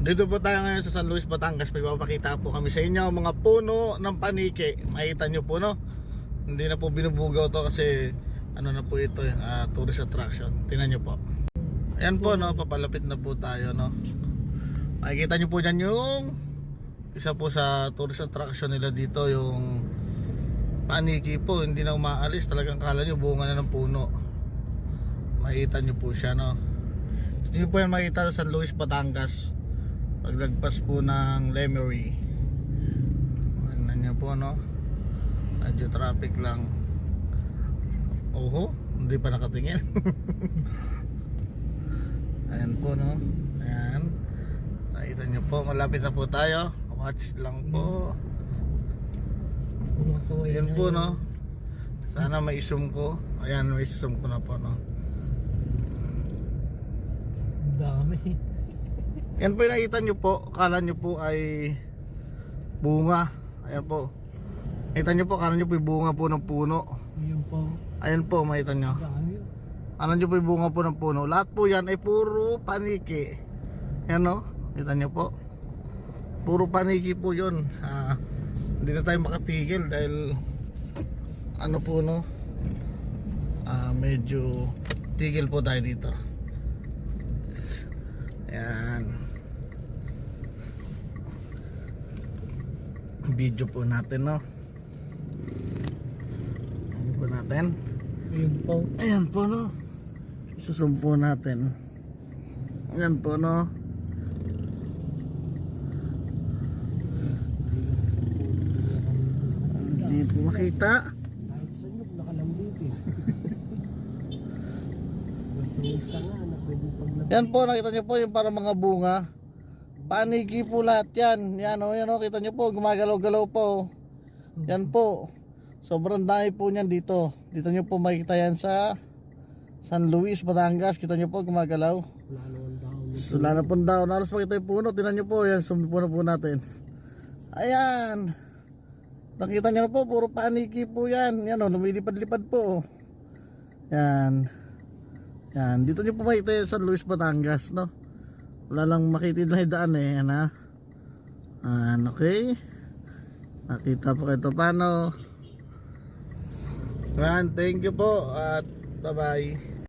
Dito po tayo ngayon sa San Luis, Batangas. May papakita po kami sa inyo mga puno ng panike. Makita nyo po no? Hindi na po binubugaw to kasi ano na po ito, ah, tourist attraction. Tingnan nyo po. Ayan po no, papalapit na po tayo no. Makikita nyo po dyan yung isa po sa tourist attraction nila dito yung paniki po. Hindi na umaalis. Talagang kala nyo bunga na ng puno. Makikita nyo po siya no. Hindi po yan makikita sa San Luis, Batangas paglagpas po ng Lemery. Ano niya po no? Medyo traffic lang. Oho hindi pa nakatingin. Ayan po no? Ayan. Nakita niyo po malapit na po tayo. Watch lang po. Ayan po no? Sana may zoom ko. Ayan may zoom ko na po no? Dami. Yan po yung nakita nyo po, akala nyo po ay bunga. Ayan po. Nakita nyo po, akala nyo po yung bunga po ng puno. Yun po. Ayan po, makita nyo. Akala nyo po yung bunga po ng puno. Lahat po yan ay puro paniki. Yan no, kita nyo po. Puro paniki po yun. Ah, hindi na tayo makatigil dahil ano po no, ah, medyo tigil po tayo dito. Ayan. Video po natin no. Ano po natin? Yun po. Ayan po no. Isusumpo natin. Ayan po no. Hindi po makita. Kahit sa inyo, nakalambit eh. Gusto yung isa nga pwedeng. Yan po, nakita nyo po yung parang mga bunga. Paniki po lahat yan. Yan o, yan o, kita nyo po, gumagalaw-galaw po. Yan po. Sobrang dami po niyan dito. Dito nyo po makikita yan sa San Luis, Batangas. Kita nyo po, gumagalaw. Wala na pong daw. Naros makita yung puno. Tinan nyo po. Yan, sumupuno po natin. Ayan. Nakita nyo po. Puro paniki po yan. Yan o. Lumilipad-lipad po. Yan. Yan. Dito nyo po makita yung San Luis, Batangas. No? Wala lang makitid na daan eh. Yan ha. Yan. Okay. Nakita po kayo paano. Yan. Thank you po. At bye-bye.